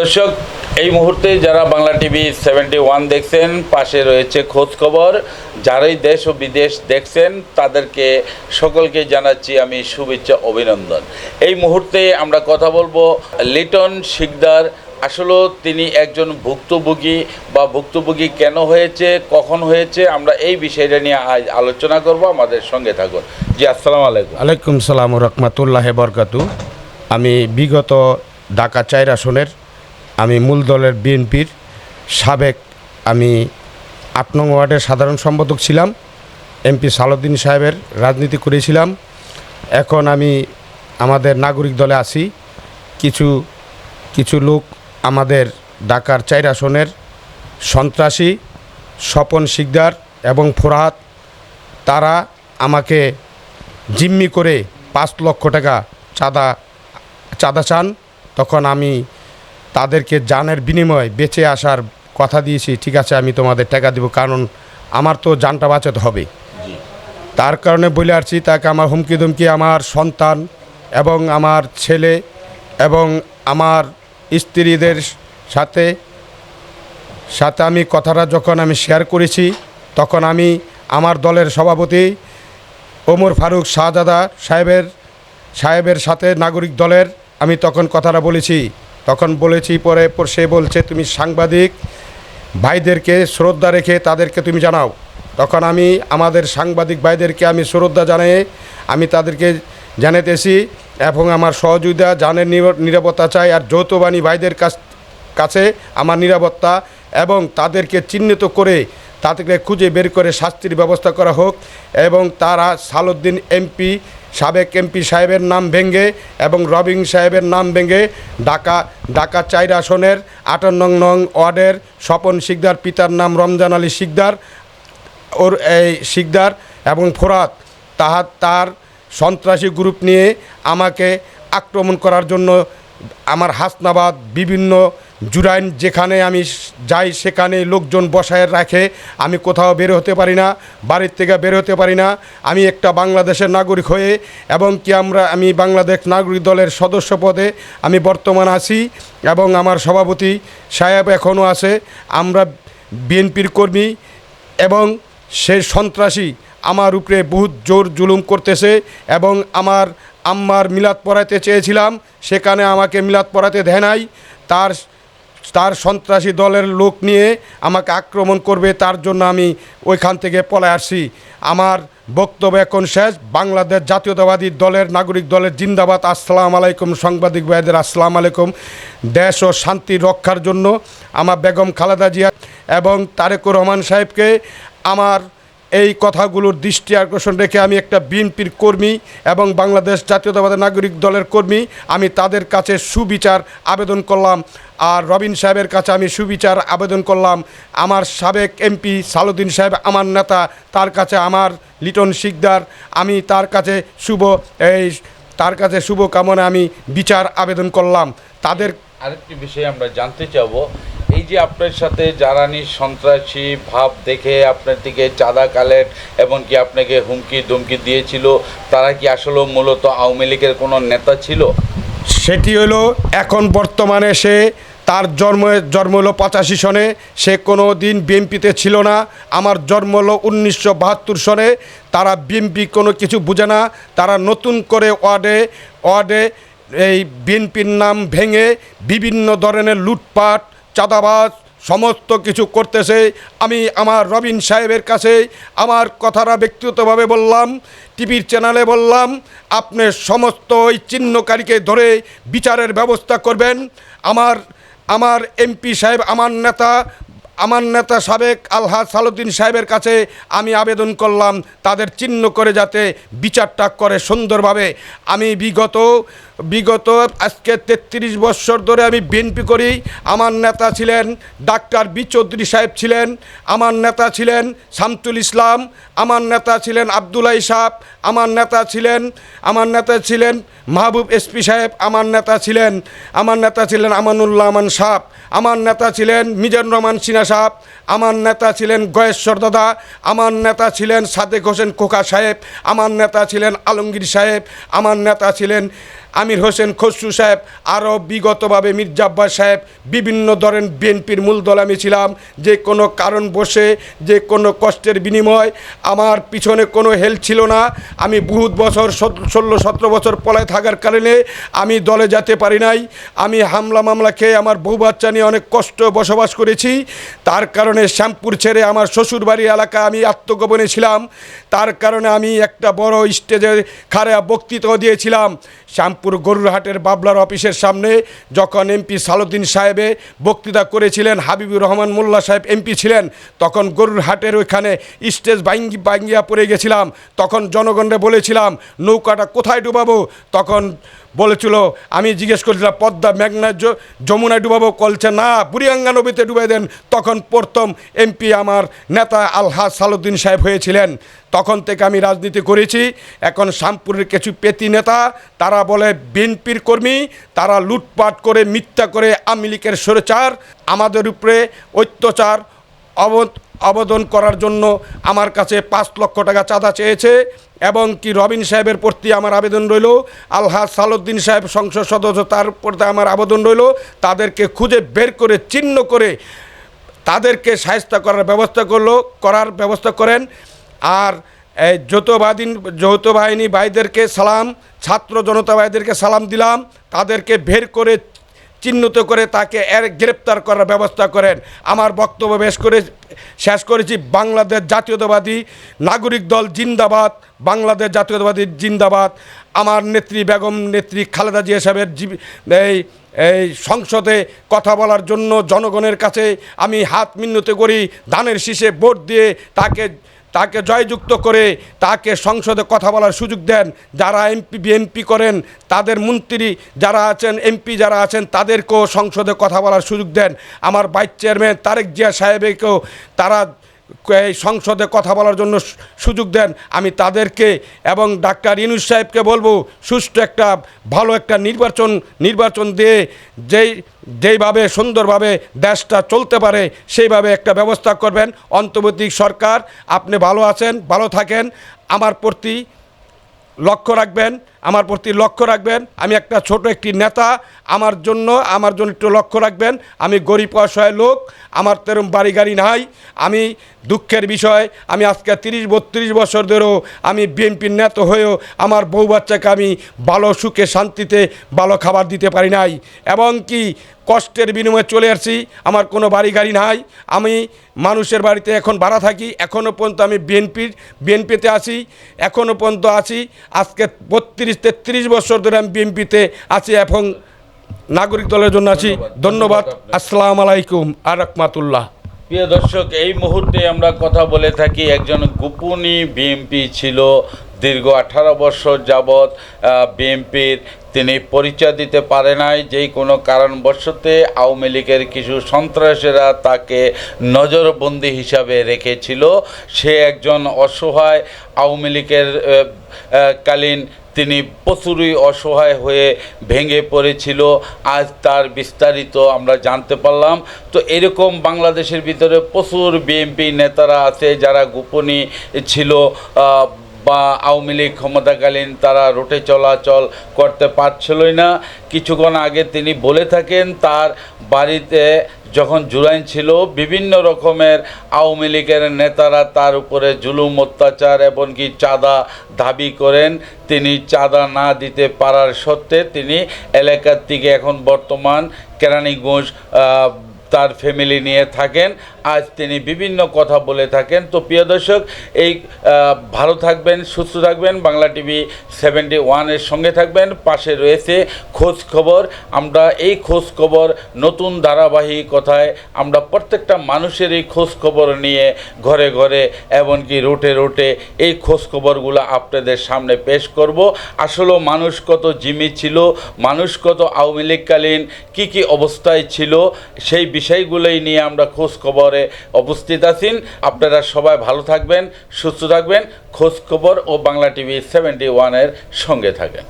দর্শক, এই মুহূর্তে যারা বাংলা টিভি সেভেন্টি ওয়ান দেখছেন, পাশে রয়েছে খোঁজ খবর। যারাই দেশ ও বিদেশ দেখছেন, তাদেরকে সকলকে জানাচ্ছি আমি শুভেচ্ছা, অভিনন্দন। এই মুহূর্তে আমরা কথা বলব লিটন শিকদার। আসলে তিনি একজন ভুক্তভোগী বা ভুক্তভোগী কেন হয়েছে, কখন হয়েছে, আমরা এই বিষয়টা নিয়ে আজ আলোচনা করব। আমাদের সঙ্গে থাকুন। জি, আসসালামু আলাইকুম। আলাইকুম সালাম রহমতুল্লাহ বরকাতু আমি বিগত ঢাকা চার আসনের আমি মূল দলের বিএনপির সাবেক আমি আট নং ওয়ার্ডের সাধারণ সম্পাদক ছিলাম এমপি সালুদ্দিন সাহেবের রাজনীতি করেছিলাম। এখন আমি আমাদের নাগরিক দলে আছি। কিছু কিছু লোক আমাদের ঢাকার চার আসনের সন্ত্রাসী, স্বপন শিকদার এবং ফোরহাত তারা আমাকে জিম্মি করে পাঁচ লক্ষ টাকা চাঁদা চাঁদা চান। তখন আমি তাদেরকে জানের বিনিময়ে বেঁচে আসার কথা দিয়েছি ঠিক আছে আমি তোমাদের টাকা দেবো কারণ আমার তো জানটা বাঁচাতে হবে। তার কারণে বলে আসছি তাকে আমার হুমকি ধুমকি আমার সন্তান এবং আমার ছেলে এবং আমার স্ত্রীদের সাথে সাথে আমি কথাটা যখন আমি শেয়ার করেছি তখন আমি আমার দলের সভাপতি ওমর ফারুক শাহজাদা সাহেবের সাহেবের সাথে নাগরিক দলের আমি তখন কথাটা বলেছি তখন বলেছি, পরে পর সে বলছে, তুমি সাংবাদিক, ভাইদেরকে শ্রদ্ধা রেখে তাদেরকে তুমি জানাও। তখন আমি আমাদের সাংবাদিক ভাইদেরকে আমি শ্রদ্ধা জানিয়ে আমি তাদেরকে জানাতেছি এবং আমার সহযোগিতা, জানের নিরাপত্তা চাই আর যৌথবাণী ভাইদের কাছ, কাছে আমার নিরাপত্তা এবং তাদেরকে চিহ্নিত করে তাদেরকে খুঁজে বের করে শাস্তির ব্যবস্থা করা হোক এবং তারা সালুদ্দিন এমপি সাবেক এমপি সাহেবের নাম ভেঙ্গে এবং রবিং সাহেবের নাম ভেঙ্গে ডাকা ডাকা চাইর আসনের আটান্ন নং ওয়ার্ডের স্বপন শিকদার, পিতার নাম রমজান আলী শিকদার, ওর এই শিকদার এবং ফোরাত তাহার তার সন্ত্রাসী গ্রুপ নিয়ে আমাকে আক্রমণ করার জন্য আমার হাসনাবাদ, বিভিন্ন জুরাইন যেখানে আমি যাই সেখানে লোকজন বসায় রাখে, আমি কোথাও বের হতে পারি না, বাড়ির থেকে বের হতে পারি না। আমি একটা বাংলাদেশের নাগরিক হয়ে এবং কি আমরা, আমি বাংলাদেশ নাগরিক দলের সদস্য পদে আমি বর্তমান আছি এবং আমার সভাপতি সাহেব এখনও আছে। আমরা বিএনপির কর্মী এবং সে সন্ত্রাসী আমার উপরে বহুত জোর জুলুম করতেছে এবং আমার আম্মার মিলাদ পড়াতে চেয়েছিলাম, সেখানে আমাকে মিলাদ পড়াতে দেয় নাই। তার তার সন্ত্রাসী দলের লোক নিয়ে আমাকে আক্রমণ করবে, তার জন্য আমি ওইখান থেকে পলায় আসছি। আমার বক্তব্য এখন শেষ। বাংলাদেশ জাতীয়তাবাদী দলের নাগরিক দলের জিন্দাবাদ। আসসালাম আলাইকুম, সাংবাদিক ভাইদের আসসালাম আলাইকুম। দেশ ও শান্তি রক্ষার জন্য আমার বেগম খালেদা জিয়া এবং তারেকুর রহমান সাহেবকে আমার এই কথাগুলোর দৃষ্টি আকর্ষণ রেখে আমি একটা বিএনপির কর্মী এবং বাংলাদেশ জাতীয়তাবাদী নাগরিক দলের কর্মী। আমি তাদের কাছে সুবিচার আবেদন করলাম আর রবিন সাহেবের কাছে আমি সুবিচার আবেদন করলাম। আমার সাবেক এমপি সালুদ্দিন সাহেব, আমার নেতা, তার কাছে আমার লিটন শিকদার। আমি তার কাছে শুভ এই তার কাছে শুভ কামনা আমি বিচার আবেদন করলাম। তাদের আরেকটি বিষয় আমরা জানতে চাবো এই যে আপনার সাথে জ্বালানি সন্ত্রাসী ভাব দেখে আপনার থেকে চাঁদা কালেক্ট এমনকি আপনাকে হুমকি ধুমকি দিয়েছিল, তারা কি আসলে মূলত আওয়ামী লীগের কোনো নেতা ছিল? সেটি হলো, এখন বর্তমানে সে তার জন্ম জন্ম হলো পঁচাশি সনে, সে কোনো দিন বিএমপিতে ছিল না। আমার জন্ম হলো উনিশশো বাহাত্তর সনে, তারা বিএমপি কোনো কিছু বুঝে না। তারা নতুন করে ওয়ার্ডে ওয়ার্ডে এই বিএনপির নাম ভেঙে বিভিন্ন ধরনের লুটপাট চাঁদাবাজ, সমস্ত কিছু করতেছে। আমি আমার রবিন সাহেবের কাছে আমার কথাটা ব্যক্তিগতভাবে বললাম, টিভির চ্যানেলে বললাম, আপনি সমস্ত ওই চিহ্নকারীকে ধরে বিচারের ব্যবস্থা করবেন। আমার আমার এমপি সাহেব, আমার নেতা আমার নেতা সাবেক আলহাজ সালুদ্দিন সাহেবের কাছে আমি আবেদন করলাম, তাদের চিহ্ন করে যাতে বিচারটা করে সুন্দরভাবে। আমি বিগত বিগত আজকে তেত্রিশ বছর ধরে আমি বিএনপি করি আমার নেতা ছিলেন ডাক্তার বি চৌধুরী সাহেব ছিলেন আমার নেতা ছিলেন শামতুল ইসলাম আমার নেতা ছিলেন আবদুল্লাহ সাহেব আমার নেতা ছিলেন আমার নেতা ছিলেন মাহবুব এসপি সাহেব আমার নেতা ছিলেন আমার নেতা ছিলেন আমানুল্লাহ আমান সাহেব আমার নেতা ছিলেন মিজান রহমান সিনহা সাহেব আমার নেতা ছিলেন গয়েশ্বর দাদা আমার নেতা ছিলেন সাদেক হোসেন খোকা সাহেব আমার নেতা ছিলেন আলমগীর সাহেব আমার নেতা ছিলেন আমির হোসেন খসরু সাহেব, আরও বিগতভাবে মির্জা আব্বাস সাহেব, বিভিন্ন ধরনের বিএনপির মূল দল আমি ছিলাম। যে কোনো কারণ বসে, যে কোনো কষ্টের বিনিময়, আমার পিছনে কোনো হেল্প ছিল না। আমি বহুত বছর ষোলো, সতেরো বছর পলায় থাকার কারণে আমি দলে যেতে পারি নাই। আমি হামলা মামলা খেয়ে আমার বউ বাচ্চা নিয়ে অনেক কষ্ট বসবাস করেছি। তার কারণে শ্যামপুর ছেড়ে আমার শ্বশুরবাড়ি এলাকা আমি আত্মগোপনে ছিলাম। তার কারণে আমি একটা বড় স্টেজে খারা বক্তৃতাও দিয়েছিলাম। শ্যামপুর গরুরহাটের বাবলার অফিসের সামনে যখন এমপি সালুদ্দিন সাহেবে বক্তৃতা করেছিলেন, হাবিবুর রহমান মোল্লা সাহেব এমপি ছিলেন, তখন গরুরহাটের ওইখানে স্টেজ ভাঙ্গি ভাঙ্গিয়া পড়ে গেছিলাম, তখন জনগণরে বলেছিলাম, নৌকাটা কোথায় ডুবাবো? তখন বলেছিল, আমি জিজ্ঞেস করেছিলাম, পদ্মা মেঘনা যমুনায় ডুবাবো, কলছে না বুড়িয়াঙ্গা নদীতে ডুবাই দেন। তখন প্রথম এমপি আমার নেতা আলহাজ সালুদ্দিন সাহেব হয়েছিলেন। তখন থেকে আমি রাজনীতি করেছি। এখন শ্যামপুরের কিছু পেতি নেতা, তারা বলে, বিএনপির কর্মী, তারা লুটপাট করে, মিথ্যা করে, আওয়ামী লীগের সরেচার আমাদের উপরে অত্যাচার অবদ আবেদন করার জন্য আমার কাছে পাঁচ লক্ষ টাকা চাঁদা চেয়েছে এবং কি রবিন সাহেবের প্রতি আমার আবেদন রইল, আলহাজ সালুদ্দিন সাহেব সংসদ সদস্য তার প্রতি আমার আবেদন রইল, তাদেরকে খুঁজে বের করে, চিহ্ন করে তাদেরকে সাহায্য করার ব্যবস্থা করল, করার ব্যবস্থা করেন। আর এই যৌথবাদী যৌথ বাহিনী ভাইদেরকে সালাম, ছাত্র জনতা ভাইদেরকে সালাম দিলাম, তাদেরকে বের করে চিহ্নিত করে তাকে এর গ্রেপ্তার করার ব্যবস্থা করেন। আমার বক্তব্য বেশ করে শেষ করেছি। বাংলাদেশ জাতীয়তাবাদী নাগরিক দল জিন্দাবাদ। বাংলাদেশ জাতীয়তাবাদী জিন্দাবাদ। আমার নেত্রী বেগম নেত্রী খালেদা জিয়া সাহেবের এই এই সংসদে কথা বলার জন্য জনগণের কাছে আমি হাত মিন্নতি করি। ধানের শীষে ভোট দিয়ে তাকে তাকে জয়যুক্ত করে তাকে সংসদে কথা বলার সুযোগ দেন। যারা এমপি, বিএমপি করেন, তাদের মন্ত্রী যারা আছেন, এমপি যারা আছেন, তাদেরকেও সংসদে কথা বলার সুযোগ দেন। আমার ভাইস চেয়ারম্যান তারেক জিয়া সাহেবকেও তারা সংসদে কথা বলার জন্য সুযোগ দেন, আমি তাদেরকে এবং ডাক্তার ইনুস সাহেবকে বলব, সুষ্ঠু একটা ভালো একটা নির্বাচন নির্বাচন দিয়ে যেই, যেইভাবে সুন্দরভাবে দেশটা চলতে পারে, সেইভাবে একটা ব্যবস্থা করবেন। অন্তর্বর্তী সরকার, আপনি ভালো আছেন, ভালো থাকেন। আমার প্রতি লক্ষ্য রাখবেন, আমার প্রতি লক্ষ্য রাখবেন। আমি একটা ছোট একটি নেতা, আমার জন্য আমার জন্য একটু লক্ষ্য রাখবেন। আমি গরিব অসহায় লোক, আমার তেরম বাড়ি গাড়ি নাই। আমি দুঃখের বিষয়, আমি আজকে তিরিশ, বত্রিশ বছর ধরেও আমি বিএনপির নেতা হয়েও আমার বউ বাচ্চাকে আমি ভালো সুখে শান্তিতে ভালো খাবার দিতে পারি নাই। এবং কি কষ্টের বিনিময়ে চলে আসছি। আমার কোনো বাড়ি গাড়ি নাই। আমি মানুষের বাড়িতে এখন ভাড়া থাকি। এখনও পর্যন্ত আমি বিএনপির বিএনপিতে আছি। এখনও পর্যন্ত আছি। আজকে বত্রিশ তেত্রিশ বছর ধরে আমি বিএনপিতে আছি এবং নাগরিক দলের জন্য আছি। ধন্যবাদ। আসসালামু আলাইকুম আর রহমাতুল্লাহ। প্রিয় দর্শক, এই মুহূর্তে আমরা কথা বলে থাকি একজন গোপনী বিএমপি ছিল। দীর্ঘ আঠারো বছর যাবৎ বিএমপির তিনি পরিচয় দিতে পারে নাই। যেই কোনো কারণবশতে আওয়ামী লীগের কিছু সন্ত্রাসীরা তাকে নজরবন্দি হিসাবে রেখেছিল। সে একজন অসহায় আওয়ামী লীগের কালীন তিনি প্রচুরই অসহায় হয়ে ভেঙে পড়েছিল। আজ তার বিস্তারিত আমরা জানতে পারলাম। তো এরকম বাংলাদেশের ভিতরে প্রচুর বিএনপি নেতারা আছে যারা গোপনী ছিল বা আওয়ামী লীগ ক্ষমতাকালীন তারা রোটে চলাচল করতে পারছিলই না। কিছুক্ষণ আগে তিনি বলে থাকেন, তার বাড়িতে যখন জুরাইন ছিল, বিভিন্ন রকমের আওয়ামী লীগের নেতারা তার উপরে জুলুম, অত্যাচার এমনকি চাঁদা দাবি করেন। তিনি চাঁদা না দিতে পারার সত্ত্বে তিনি এলাকার থেকে এখন বর্তমান কেরানীগঞ্জ তার ফ্যামিলি নিয়ে থাকেন। আজ তিনি বিভিন্ন কথা বলে থাকেন। তো প্রিয় দর্শক, এই ভালো থাকবেন, সুস্থ থাকবেন। বাংলা টিভি সেভেন্টি ওয়ানের সঙ্গে থাকবেন। পাশে রয়েছে খোঁজ খবর। আমরা এই খোঁজ খবর নতুন ধারাবাহিকতায় আমরা প্রত্যেকটা মানুষের এই খোঁজ খবর নিয়ে ঘরে ঘরে, এমনকি রুটে রুটে এই খোঁজ খবরগুলো আপনাদের সামনে পেশ করব। আসলে মানুষ কত জিমি ছিল, মানুষ কত আওয়ামী লীগকালীন, কী কী অবস্থায় ছিল, সেই বিষয়গুলোই নিয়ে আমরা খোঁজ খবরে উপস্থিত আছেন। আপনারা সবাই ভালো থাকবেন, সুস্থ থাকবেন। খোঁজখবর ও বাংলা টিভি সেভেন্টি ওয়ানের সঙ্গে থাকেন।